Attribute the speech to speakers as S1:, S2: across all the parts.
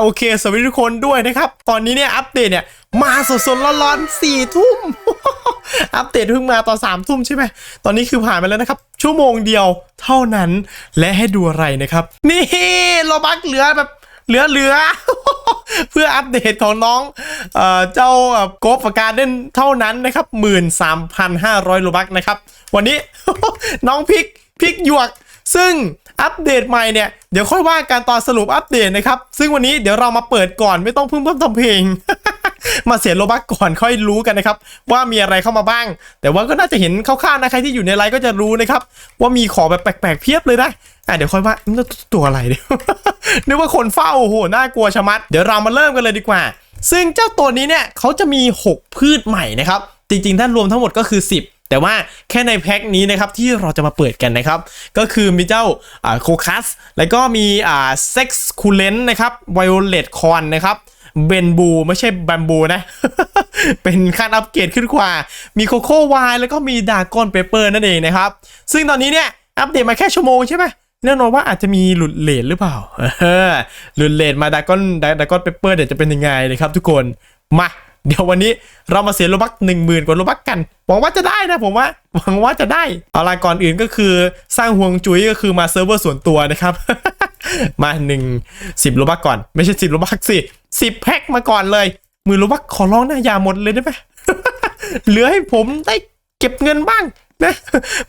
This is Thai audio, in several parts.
S1: โอเค สวัสดีทุกคนด้วยนะครับ ตอนนี้เนี่ยอัปเดตเนี่ยมาสดๆร้อนๆสี่ทุ่มอัปเดตเพิ่งมาตอนสามทุ่มใช่ไหม ตอนนี้คือผ่านไปแล้วนะครับ ชั่วโมงเดียวเท่านั้น และให้ดูอะไรนะครับ นี่โลบักเหลือแบบเหลือเหลือเพื่ออัปเดตของน้องเอ่อเจ้าโกฟการเด่นเท่านั้นนะครับ 13,500โลบักนะครับ วันนี้น้องพิกพิกหยวกซึ่ง อัปเดตใหม่เนี่ยเดี๋ยวค่อยว่ากันตอนสรุปอัปเดตนะครับซึ่งวันนี้เดี๋ยวเรามาเปิดก่อนไม่ต้องเพิ่งเพิ่มทำเพลง มาเสียโลบักก่อนค่อยรู้กันนะครับ ว่ามีอะไรเข้ามาบ้าง แต่ว่าก็น่าจะเห็นคร่าวๆนะใครที่อยู่ในไลน์ก็จะรู้นะครับ ว่ามีของแบบแปลกๆเพียบเลยนะอะเดี๋ยวค่อยว่าตัวอะไรเนี่ยนึกว่าคนเฝ้าโอ้โหน่ากลัวชะมัด เดี๋ยวเรามาเริ่มกันเลยดีกว่า ซึ่งเจ้าตัวนี้เนี่ยเขาจะมี 6 พืชใหม่นะครับจริงๆถ้ารวมทั้งหมดก็คือ 10 แต่ว่าแค่ในแพ็คนี้นะครับที่เราจะมาเปิดกันนะครับ ก็คือมีเจ้าโคคัส แล้วก็มีอ่าเซ็กซ์คูเลนนะครับไวโอเลตคอนนะครับเบนบูไม่ใช่แบมบูนะ เป็นขั้นอัปเกรดขึ้นกว่า มีโคโค่ไวแล้วก็มีดากอนเปเปอร์นั่นเองนะครับ ซึ่งตอนนี้เนี่ยอัปเดตมาแค่ชั่วโมงใช่ไหมแน่นอนว่าอาจจะมีหลุดเลทหรือเปล่าหลุดเลทมาดากอนดากอนเปเปอร์เดี๋ยวจะเป็นยังไงนะครับทุกคนมา เดี๋ยววันนี้เรามาเสียโลบักหนึ่งหมื่นกว่าโลบักกันหวังว่าจะได้นะผมว่าหวังว่าจะได้เอาละก่อนอื่นก็คือสร้างห่วงจุ้ยก็คือมาเซิร์ฟเวอร์ส่วนตัวนะครับ มาหนึ่งสิบโลบักก่อน ไม่ใช่สิบโลบักสิสิบแพ็คมาก่อนเลยหมือโลบักขอร้องนะอย่าหมดเลยได้ไหมเหลือให้ผมได้เก็บเงินบ้างนะ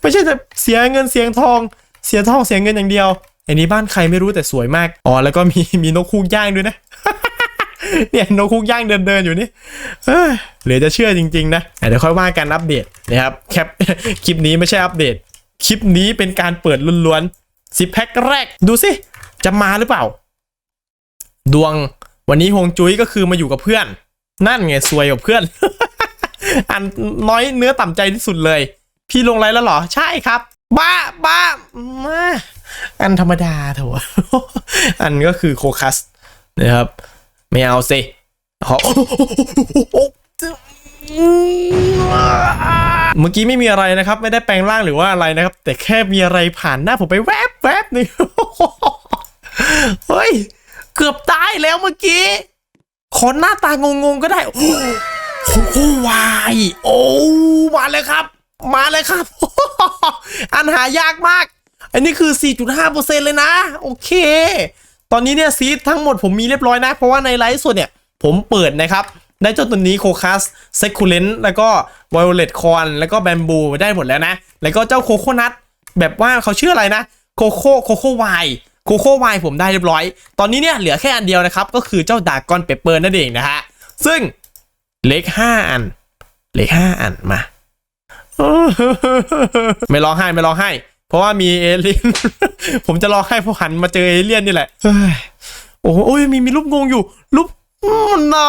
S1: ไม่ใช่แต่เสียเงินเสียงทอง เสียทองเสียเงินอย่างเดียวอันนี้บ้านใครไม่รู้แต่สวยมากอ๋อแล้วก็มีมีนกคูกย่างด้วยนะ เนี่ยนกคูกย่างเดินเดินๆอยู่นี่เหลือจะเชื่อจริง ๆ นะเดี๋ยวค่อยว่ากันอัปเดตนะครับแคปคลิปนี้ไม่ใช่อัปเดต คลิปนี้เป็นการเปิดล้วนๆสิบแพ็คแรก ดูสิจะมาหรือเปล่า ดวงวันนี้ฮวงจุ้ยก็คือมาอยู่กับเพื่อน นั่นไงซวยกับเพื่อน อันน้อยเนื้อต่ำใจที่สุดเลย พี่ลงไรแล้วเหรอ ใช่ครับบ้าบ้ามาอันธรรมดาเถอะอันก็คือโคคัสนะครับ ไม่เอาสิขอเมื่อกี้ไม่มีอะไรนะครับ ไม่ได้แปลงร่างหรือว่าอะไรนะครับ แต่แค่มีอะไรผ่านหน้าผมไปแวบแวบหนึงเฮ้ย เกือบตายแล้วเมื่อกี้ขอหน้าตางงๆก็ได้ โอ้โหวายโอ้มาเลยครับ มาเลยครับ อันหายากมาก อันนี้คือ 4.5%เลยนะ โอเค ตอนนี้เนี่ยซีดทั้งหมดผมมีเรียบร้อยนะ เพราะว่าในไลฟ์สดเนี่ยผมเปิดนะครับ ได้เจ้าตัวนี้โคคัสเซคูเลนแล้วก็ไวโอเลตคอนแล้วก็แบมบูได้หมดแล้วนะ แล้วก็เจ้าโคโคนัทแบบว่าเขาชื่ออะไรนะโคโคโคโคไวโคโค่ไวผมได้เรียบร้อย ตอนนี้เนี่ยเหลือแค่อันเดียวนะครับ ก็คือเจ้าดากอนเปเปอร์นั่นเองนะฮะ ซึ่งเล็กห้าอัน เล็กห้าอันมา ไม่ร้องไห้ไม่ร้องไห้ เพราะว่ามีเอเลี่ยน ผมจะรองไห้พราะหันมาเจอเอเลี่ยนนี่แหละเฮ้ยโอ้โหโอ้ยมีมีรูปงงอยู่รูป no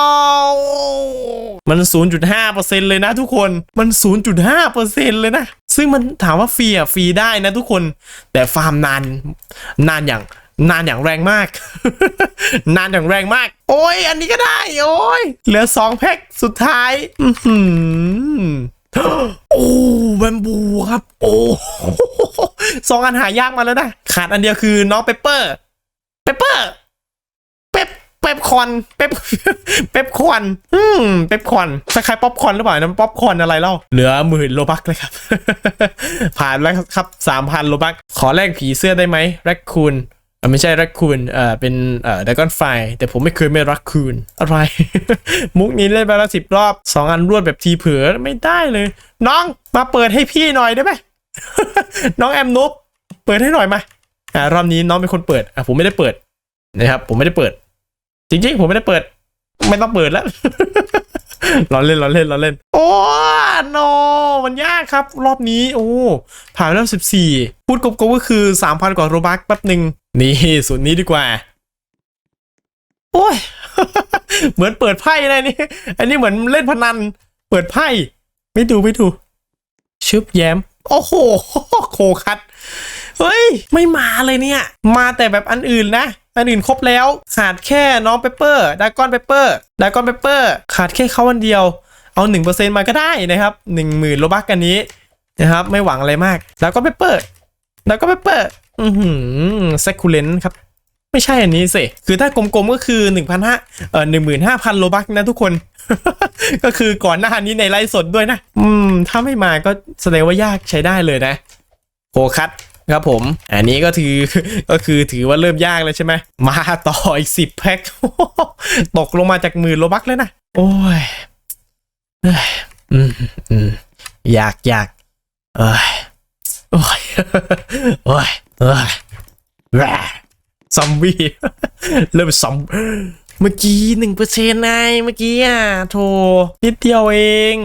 S1: มัน 0.5%เลยนะทุกคน มัน 0.5%เลยนะ ซึ่งมันถามว่าฟรีอะฟรีได้นะทุกคน แต่ฟาร์มนาน นานอย่าง นานอย่างแรงมาก นานอย่างแรงมาก โอ้ย อันนี้ก็ได้ โอ้ย เหลือ 2 แพ็คสุดท้าย อื โอ้แบมบูครับ โอ้สองอันหายากมาแล้วนะ ขาดอันเดียวคือน้องเปเปอร์เปเปอร์เปปเปปคอนเปปเปปคอนอืมเปปคอนคล้ายๆป๊อปคอนหรือเปล่าน้ำป๊อปคอนอะไรเล่าเหลือหมื่นโลบักเลยครับ ผ่านแล้วครับสามพันโลบักขอแลกผีเสื้อได้ไหมแรคคูน ไม่ใช่แรคคูนเอ่อเป็นเอ่อดากอนไฟ แต่ผมไม่เคยไม่รักคูนอะไร มุกนี้เล่นไปแล้วสิบรอบสองอันรวดแบบทีเผือไม่ได้เลย น้องมาเปิดให้พี่หน่อยได้ไหมน้องแอมนุบเปิดให้หน่อยมาอ่ารอบนี้น้องเป็นคนเปิดอะผมไม่ได้เปิดนะครับ ผมไม่ได้เปิด จริง ๆ ผมไม่ได้เปิด ไม่ต้องเปิดแล้ว เราเล่นเราเล่นเราเล่น โอ้โนมันยากครับ รอบนี้ โอ้ ผ่านแล้วสิบสี่พูดกบก็คือสามพันกว่าโรบักแป๊บหนึ่งนี่ส่วนนี้ดีกว่า โอ้ย เหมือนเปิดไพ่นะนี่ อันนี้เหมือนเล่นพนัน เปิดไพ่ ไม่ดูไม่ดู ชึบแย้ม โอ้โห โคคัด เฮ้ย ไม่มาเลยเนี่ย มาแต่แบบอันอื่นนะ อันอื่นครบแล้วขาดแค่น้องเปเปอร์ดากอนเปเปอร์ดากอนเปเปอร์ขาดแค่เขาอันเดียว เอา 1%มาก็ได้นะครับ 10,000โลบักกันนี้นะครับ ไม่หวังอะไรมากดากอนเปเปอร์ดากอนเปเปอร์อือหือเซคูเลนครับไม่ใช่อันนี้สิ คือถ้ากลมๆก็คือ1,500เอ่อ15,000 โลบักนะทุกคน ก็คือก่อนหน้านี้ในไลฟ์สดด้วยนะ อืม ถ้าไม่มาก็แสดงว่ายากใช้ได้เลยนะโฟคัส ครับผม อันนี้ก็ถือก็คือถือว่าเริ่มยากแล้วใช่ไหมมาต่ออีกสิบแพ็คตกลงมาจากหมื่นโลบักแล้วนะโอ้ยเอ้ยอืมอืมอยากอยากเอ้ยโอ้ยโอ้ยเอ้ยแหวซอมบี้เริ่มซอมเมื่อกี้หนึ่งเปอร์เซ็นต์ไงเมื่อกี้อะโถนิดเดียวเอง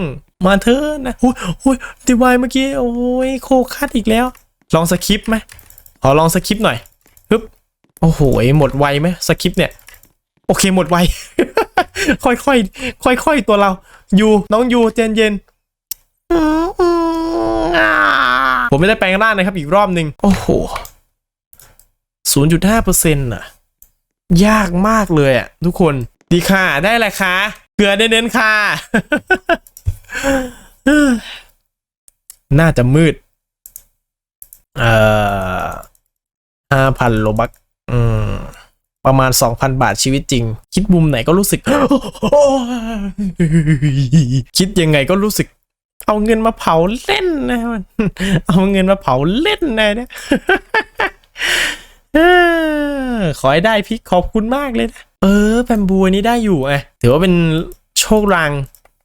S1: มาเถอะนะโอ้ยโอ้ยดีวายเมื่อกี้ โอ้ยโคคัดอีกแล้ว ลองสคริปต์ไหมขอลองสคริปต์หน่อยฮึบโอ้โหหมดไวไหมสคริปต์เนี่ย โอเคหมดไว ค่อยๆค่อยๆตัวเรา ยูน้องยูเจนเย็นผมไม่ได้แปลงร่างนะครับ อีกรอบหนึ่งโอ้โหศูนย์จุดห้าเปอร์เซ็นต์อะยากมากเลยอะทุกคนดีค่ะได้แหละค่ะเกลือเน้นๆค่ะน่าจะมืด เอ่อห้าพันโลบักอืมประมาณ 2,000 บาทชีวิตจริง คิดมุมไหนก็รู้สึก คิดยังไงก็รู้สึก เอาเงินมาเผาเล่นนะมันเอาเงินมาเผาเล่นนะเนี่ยขอให้ได้พี่ขอบคุณมากเลยนะเออแบมบูอันนี้ได้อยู่ไงถือว่าเป็นโชคราง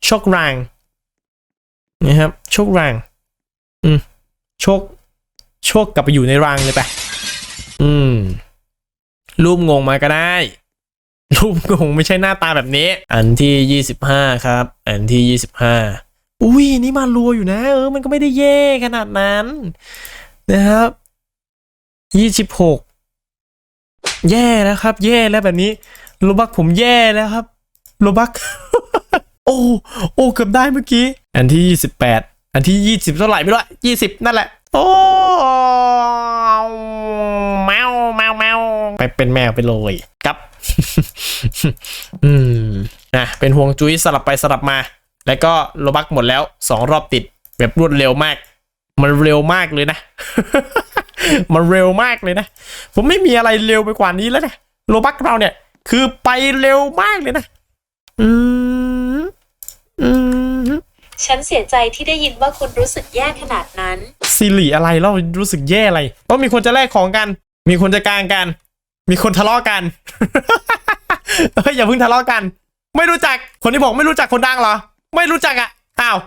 S1: โชครางนะครับ โชคราง อืมโชค โชคกลับไปอยู่ในรังเลยไป อืม รูปงงมาก็ได้ รูปงงไม่ใช่หน้าตาแบบนี้ อันที่ยี่สิบห้าครับ อันที่ยี่สิบห้าอุ้ยนี่มารัวอยู่นะ เออ มันก็ไม่ได้แย่ขนาดนั้น นะครับยี่สิบหกแย่แล้วครับ แย่แล้วแบบนี้โลบักผมแย่แล้วครับโลบักโอ้โอ้เกือบได้เมื่อกี้ อันที่ยี่สิบแปดอันที่ยี่สิบเท่าไหร่ไม่รู้ยี่สิบนั่นแหละโอ้ แมวแมวแมวไปเป็นแมวไปเลยครับ อืมนะเป็นห่วงจุ้ยสลับไปสลับมา แล้วก็โลบักหมดแล้วสองรอบติด แบบรวดเร็วมาก มันเร็วมากเลยนะ มันเร็วมากเลยนะ ผมไม่มีอะไรเร็วไปกว่านี้แล้วนะโลบักเราเนี่ย คือไปเร็วมากเลยนะ อืมอืม
S2: ฉันเสียใจที่ได้ยินว่าคุณรู้สึกแย่ขนาดนั้น
S1: ซีรีส์อะไรเรารู้สึกแย่อะไรต้องมีคนจะแลกของกัน มีคนจะกลางกัน มีคนทะเลาะกันเฮ้ยอย่าเพิ่งทะเลาะกัน ไม่รู้จักคนที่บอกไม่รู้จักคนดังเหรอ ไม่รู้จักอะอ้าว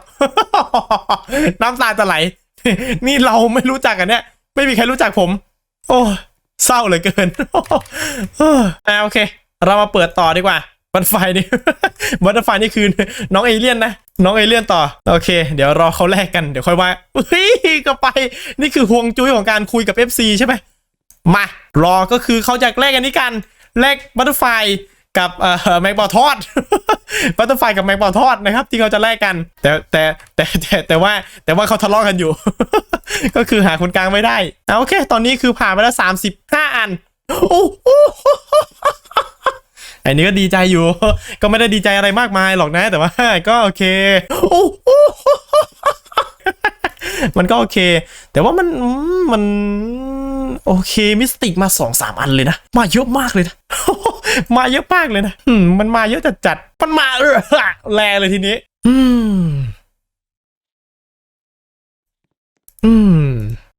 S1: น้ำตาจะไหล นี่เราไม่รู้จักกันเนี่ย ไม่มีใครรู้จักผม โอ้เศร้าเหลือเกินเอออ่าโอเค เรามาเปิดต่อดีกว่า บัตไฟนี่บัตไฟนี่คือน้องเอเลี่ยนนะ น้องเอเลี่ยนต่อ โอเค เดี๋ยวรอเขาแลกกันเดี๋ยวค่อยว่าเฮ้ยก็ไป นี่คือห่วงจุ้ยของการคุยกับ FC ใช่ไหมมารอก็คือเขาจะแลกอันนี้กันแลกบัตเตอร์ไฟกับเอ่อแมงปอทอดบัตเตอร์ไฟกับแมงปอทอดนะครับ ที่เขาจะแลกกัน แต่แต่แต่แต่แต่ว่าแต่ว่าเขาทะเลาะกันอยู่ ก็คือหาคนกลางไม่ได้เอาโอเค ตอนนี้คือผ่านไปแล้วสามสิบห้าอันโอ้โห อันนี้ก็ดีใจอยู่ ก็ไม่ได้ดีใจอะไรมากมายหรอกนะ แต่ว่า ก็โอเคโอ้มันก็โอเค แต่ว่ามันมันโอเคมิสติกมาสองสามอันเลยนะ มาเยอะมากเลยนะมาเยอะมากเลยนะมันมาเยอะจัดจัดมันมาเออแรงเลยทีนี้ อืม อืม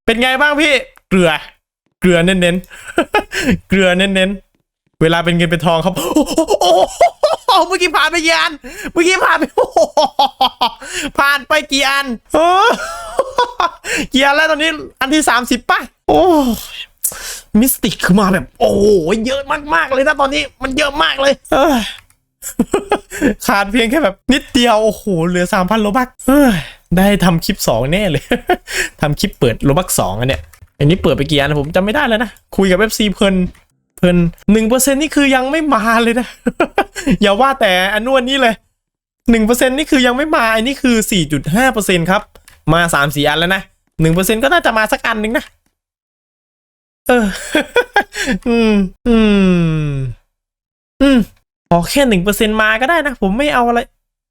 S1: เป็นไงบ้างพี่ เกลือ เกลือเน้นๆเกลือเน้นๆ เวลาเป็นเงินเป็นทองครับโอ้โหเมื่อกี้ผ่านไปกี่อันเมื่อกี้ผ่านไปผ่านไปกี่อันกี่อันแล้วตอนนี้อันที่สามสิบป่ะโอ้มิสติกคือมาแบบ โอ้โหเยอะมากๆเลยนะตอนนี้มันเยอะมากเลย เอ้ยขาดเพียงแค่แบบ นิดเดียว โอ้โห เหลือสามพันโลบักได้ทำคลิปสองแน่เลยทำคลิปเปิดโลบักสองอันเนี้ยอันนี้เปิดไปกี่อันผมจำไม่ได้แล้วนะ คุยกับ FC เพลิน เพลินหนึ่งเปอร์เซ็นนี่คือยังไม่มาเลยนะ อย่าว่าแต่อันนู้นนี้เลยหนึ่งเปอร์เซ็นนี่คือยังไม่มาอันนี้คือสี่จุดห้าเปอร์เซ็นครับ มาสามสี่อันแล้วนะหนึ่งเปอร์เซ็นก็น่าจะมาสักอันหนึ่งนะ เออ อืม อืม อืมขอแค่หนึ่งเปอร์เซ็นมาก็ได้นะ ผมไม่เอาอะไร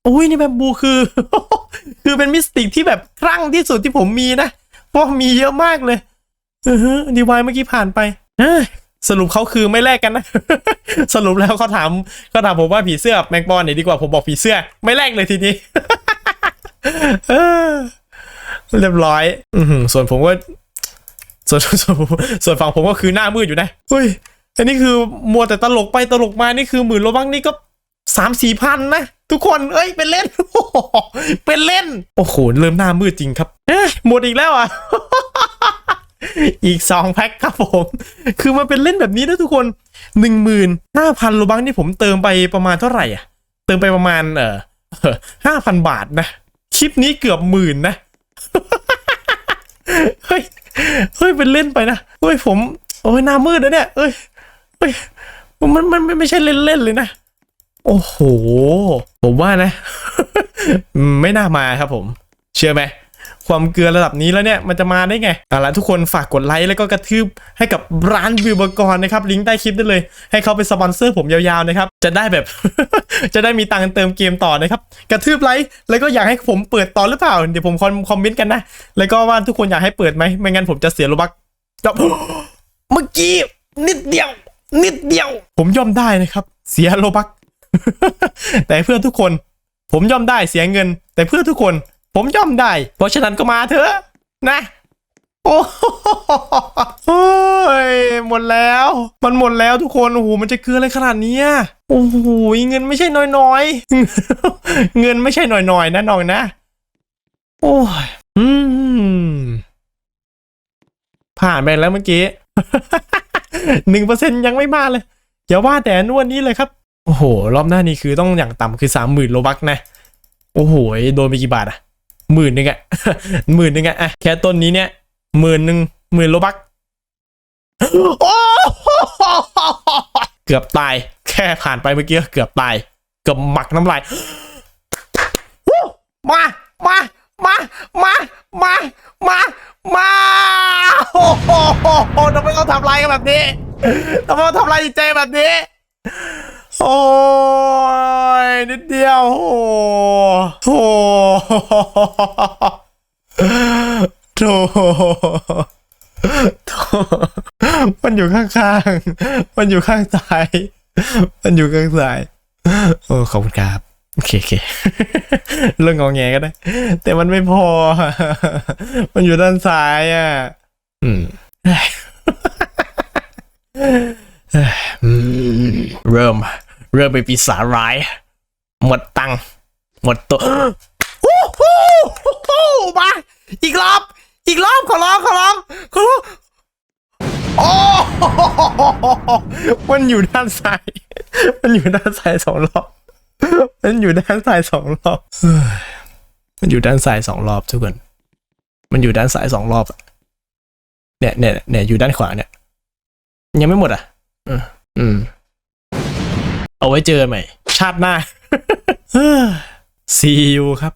S1: อุ้ยนี่แบบบูคือ คือเป็นมิสติกที่แบบคลั่งที่สุดที่ผมมีนะเพราะมีเยอะมากเลย อือฮึดีวายเมื่อกี้ผ่านไป สรุปเขาคือไม่แลกกันนะ สรุปแล้วเขาถามเขาถามผมว่าผีเสื้อแมงปอนไหนดีกว่าผมบอกผีเสื้อ ไม่แลกเลยทีนี้ เรียบร้อย อืส่วนผมก็ส่วนส่วนส่วนฝั่งผมก็คือหน้ามืดอยู่นะเฮ้ยอันนี้คือมัวแต่ตลกไปตลกมานี่คือหมื่นโลบังนี่ก็สามสี่พันนะทุกคน เอ้ย เป็นเล่น เป็นเล่น โอ้โห เริ่มหน้ามืดจริงครับหมดอีกแล้วอะ อีกสองแพ็คครับผม คือมันเป็นเล่นแบบนี้นะทุกคนหนึ่งหมื่นห้าพันโลบังนี่ผมเติมไปประมาณเท่าไหร่อะ เติมไปประมาณเออห้าพันบาทนะ คลิปนี้เกือบหมื่นนะ เฮ้ย เฮ้ย เป็นเล่นไปนะ เฮ้ยผม โอ้ยหน้ามืดนะเนี่ย เอ้ยเฮ้ย มันมันไม่ใช่เล่นๆเลยนะ โอ้โห ผมว่านะ ไม่น่ามาครับผม เชื่อไหม ความเกลือระดับนี้แล้วเนี่ยมันจะมาได้ไงเอาละทุกคนฝากกดไลค์แล้วก็กระทืบให้กับร้านวิวบกรนะครับลิงก์ใต้คลิปได้เลย ให้เขาเป็นสปอนเซอร์ผมยาวๆนะครับจะได้แบบ จะได้มีตังค์เติมเกมต่อนะครับ กระทืบไลค์แล้วก็อยากให้ผมเปิดต่อหรือเปล่า เดี๋ยวผมคอมคอมเมนต์กันนะแล้วก็ว่าทุกคนอยากให้เปิดไหมไม่งั้นผมจะเสียโลบักจบเมื่อกี้นิดเดียว นิดเดียว ผมยอมได้นะครับ เสียโลบักแต่เพื่อทุกคน ผมยอมได้เสียเงิน แต่เพื่อทุกคน ผมย่อมได้ เพราะฉะนั้นก็มาเถอะนะ โอ้โหยหมดแล้ว มันหมดแล้วทุกคนโอ้โหมันจะเกลืออะไรขนาดนี้โอ้โหเงินไม่ใช่น้อยๆ เงินไม่ใช่น้อยๆนะน้องนะ โอ้ยอืมผ่านไปแล้วเมื่อกี้หนึ่งเปอร์เซ็นยังไม่มาเลยอย่าว่าแต่นวดนี้เลยครับ โอ้โห รอบหน้านี้คือต้องอย่างต่ำคือสามหมื่นโลบักนะ โอ้โห โดนไปกี่บาทอะ หมื่นหนึ่งอะหมื่นหนึ่งอะอะแค่ต้นนี้เนี่ยหมื่นหนึ่งหมื่นโลบักโอ้เกือบตาย แค่ผ่านไปเมื่อกี้เกือบตาย เกือบหมักน้ำลายมา มา มา มา มา มา มาโอ้โหทำไมเขาทำลายกันแบบนี้ทำไมเขาทำลายจิตใจแบบนี้ โอ้ยนิดเดียว โอ้โห โถโถมันอยู่ข้างๆ มันอยู่ข้างซ้าย มันอยู่ข้างซ้าย โอ้ขอบคุณครับโอเคโอเคเรื่องงองแงก็ได้ แต่มันไม่พอ มันอยู่ด้านซ้ายอะ อืมเริ่ม เริ่มเป็นปีศาจร้าย หมดตังหมดตัว โอ้โหมาอีกรอบ อีกรอบขอร้องขอร้องขอร้องโอ้มันอยู่ด้านซ้ายมันอยู่ด้านซ้ายสองรอบมันอยู่ด้านซ้ายสองรอบมันอยู่ด้านซ้ายสองรอบทุกคนมันอยู่ด้านซ้ายสองรอบเนี่ยเนี่ยเนี่ยอยู่ด้านขวาเนี่ย ยังไม่หมดอะอืมเอาไว้เจอใหม่ ชาติหน้า ซีอูครับ